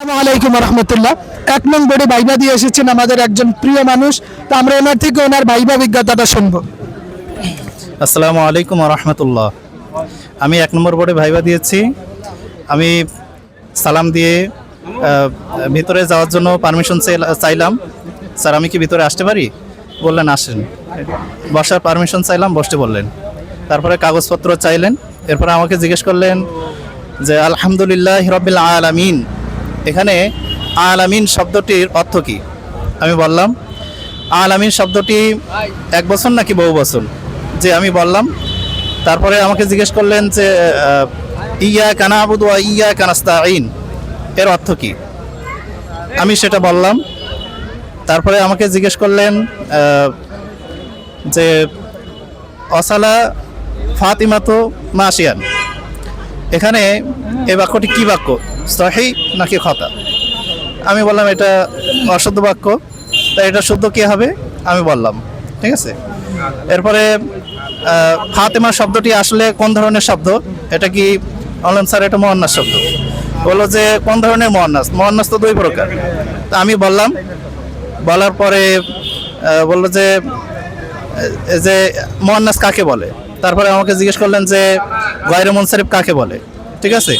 আলাইকুম রহমতুল্লাহ এক নং বোর্ডে ভাইবা দিয়ে এসেছেন আমাদের একজন প্রিয় মানুষ। তো আমরা ওনার থেকে ওনার ভাইবা অভিজ্ঞতাটা শুনব। আসসালামু আলাইকুম রহমতুল্লাহ আমি এক নম্বর বোর্ডে ভাইবা দিয়েছি। আমি সালাম দিয়ে ভিতরে যাওয়ার জন্য পারমিশন চাইলাম। স্যার, আমি কি ভিতরে আসতে পারি? বললেন, আসেন। বসার পারমিশন চাইলাম, বসতে বললেন। তারপরে কাগজপত্র চাইলেন। এরপরে আমাকে জিজ্ঞেস করলেন যে, আলহামদুলিল্লাহ রবিল আলামিন এখানে আলামিন শব্দটির অর্থ কী? আমি বললাম, আলামিন শব্দটি এক বছর নাকি বহু বছর যে আমি বললাম, তারপরে আমাকে জিজ্ঞেস করলেন যে ইয়া কানা আবুদু ইয়া কানাস্তা আইন এর অর্থ কি? আমি সেটা বললাম, তারপরে আমাকে জিজ্ঞেস করলেন যে, অসালা ফাতিমাতো মাসিয়ান এখানে এ বাক্যটি কি বাক্য? সহি নাকি খতা? আমি বললাম, এটা অশুদ্ধ বাক্য। তা এটা শুদ্ধ কী হবে? আমি বললাম, ঠিক আছে। এরপরে ফাতেমা শব্দটি আসলে কোন ধরনের শব্দ? এটা কি বললাম স্যার, এটা মহান্নাস শব্দ? বলল যে, কোন ধরনের মহান্নাস মহান্নাস তো দুই প্রকার। তা আমি বললাম, বলার পরে বলল যে যে মোহান্নাস কাকে বলে? তারপরে আমাকে জিজ্ঞেস করলেন যে, গয়রে মুনসারিফ কাকে বলে? ঠিক আছে?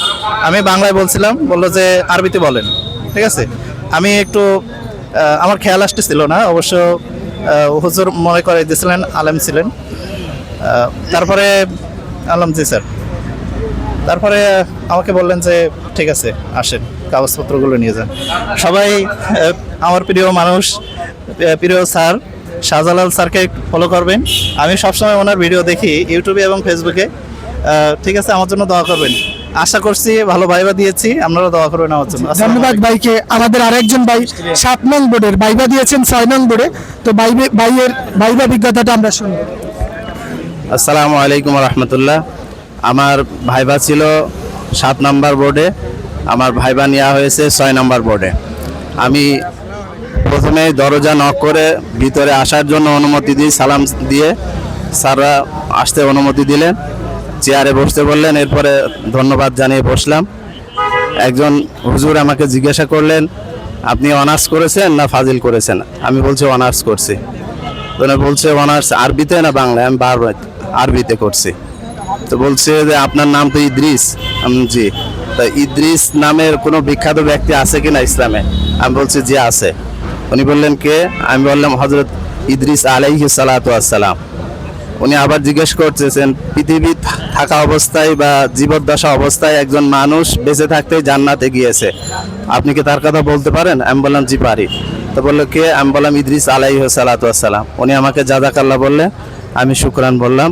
আমি বাংলায় বলছিলাম, বলল যে আরবিতে বলেন, ঠিক আছে? আমি একটু আমার খেয়াল আসতেছিল না, অবশ্য হুজুর মনে করে দিয়েছিলেন, আলেম ছিলেন। তারপরে, আলম জি স্যার। তারপরে আমাকে বললেন যে, ঠিক আছে, আসেন, কাগজপত্রগুলো নিয়ে যান। সবাই আমার প্রিয় মানুষ প্রিয় স্যার, শাহজালাল স্যারকে ফলো করবেন। আমি সবসময় ওনার ভিডিও দেখি, ইউটিউবে এবং ফেসবুকে ঠিক আছে, আমার জন্য দোয়া করবেন। আশা করছি ভালো ভাইবা দিয়েছি আপনারা দোয়া করবেন আমার জন্য। ধন্যবাদ ভাইকে। আমাদের আরেকজন ভাই সাত নং বোর্ডের ভাইবা দিয়েছেন ছয় নং বোর্ডে। তো ভাইয়ের ভাইবা অভিজ্ঞতাটা আমরা শুনব। আসসালামু আলাইকুম রহমতুল্লাহ। আমার ভাইবা ছিল সাত নাম্বার বোর্ডে। আমার ভাইবা নেওয়া হয়েছে ছয় নাম্বার বোর্ডে। আমি প্রথমে দরজা নক করে ভিতরে আসার জন্য অনুমতি দিই সালাম দিয়ে। স্যাররা আসতে অনুমতি দিলেন। চেয়ারে বসতে বললেন, এরপরে ধন্যবাদ জানিয়ে বসলাম। একজন হুজুর আমাকে জিজ্ঞাসা করলেন, আপনি অনার্স করেছেন না ফাজিল করেছেন? আমি বলছি অনার্স করছি। তো বলছে অনার্স আরবিতে না বাংলায়? আমি বার আরবিতে করছি। তো বলছে যে, আপনার নাম তো ইদ্রিস? জি। তা ইদ্রিস নামের কোনো বিখ্যাত ব্যক্তি আছে কিনা ইসলামে? আমি বলছি যে আছে। উনি বললেন, কে? আমি বললাম হজরত ইদ্রিস আলাইহি সালাতু আসসালাম উনি আবার জিজ্ঞেস করতেছেন, পৃথিবী থাকা অবস্থায় বা জীবদ্দশা অবস্থায় একজন মানুষ বেঁচে থাকতেই জান্নাতে গিয়েছে। আপনি কি তার কথা বলতে পারেন? আমি বললাম জি পারি। তো বলল, কে? আমি বললাম ইদ্রিস আলাইহ সালাতাম উনি আমাকে জাদাকাল্লা বললেন আমি শুক্রান বললাম।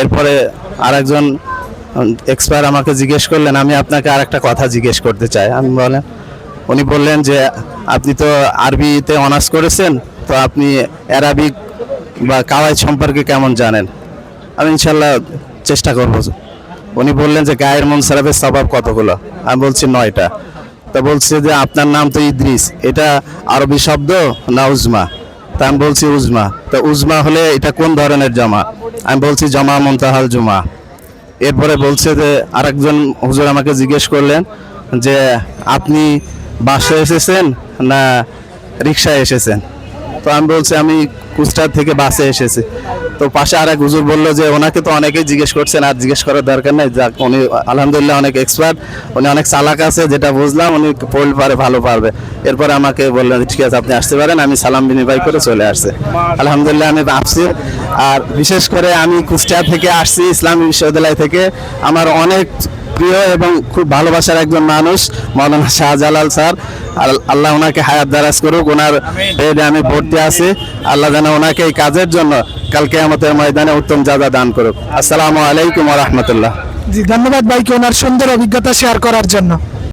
এরপরে আরেকজন এক্সপায়ার আমাকে জিজ্ঞেস করলেন, আমি আপনাকে আর একটা কথা জিজ্ঞেস করতে চাই। আমি বলেন উনি বললেন যে, আপনি তো আরবিতে অনার্স করেছেন, তো আপনি অ্যারাবিক বা কাওয়াই সম্পর্কে কেমন জানেন? আমি ইনশাল্লাহ চেষ্টা করব। উনি বললেন যে গায়ের মন সারাফের স্বভাব কতগুলো? আমি বলছি নয়টা। তা বলছে যে আপনার নাম তো ইদ্রিস। এটা আরবি শব্দ না উজমা? তা আমি বলছি উজমা। তা উজমা হলে এটা কোন ধরনের জমা? আমি বলছি জমা মন্তাহাল জমা। এরপরে বলছে যে আরেকজন হুজুর আমাকে জিজ্ঞেস করলেন যে আপনি বাসে এসেছেন না রিক্সায় এসেছেন? তো আমি বলছি, আমি কুস্টার থেকে বাসে এসেছি। তো পাশে আর এক হুজুর বলল যে, ওনাকে তো অনেকেই জিজ্ঞেস করছেন, আর জিজ্ঞেস করার দরকার নেই। যাক, উনি আলহামদুলিল্লাহ অনেক এক্সপার্ট উনি অনেক চালাক আছে, যেটা বুঝলাম, উনি পড়লে পারে, ভালো পারবে। এরপরে আমাকে বললেন ঠিক আছে, আপনি আসতে পারেন, আমি সালাম বিনিময় করে চলে আসছে। আলহামদুলিল্লাহ, আমি আসছি। আর বিশেষ করে আমি কুষ্টিয়া থেকে আসছি, ইসলামী বিশ্ববিদ্যালয় থেকে। আমার অনেক প্রিয় এবং খুব ভালোবাসার একজন মানুষ, মৌলানা শাহজালাল স্যার। আল্লাহ ওনাকে হায়াত দারাজ করুক, ওনার বেডে আমি ভর্তি আছি। আল্লাহ যেন ওনাকে এই কাজের জন্য কালকে আমাদের ময়দানে উত্তম জাদা দান করুক। আসসালামু আলাইকুম রহমতুল্লাহ। জি, ধন্যবাদ ভাইকে ওনার সুন্দর অভিজ্ঞতা শেয়ার করার জন্য।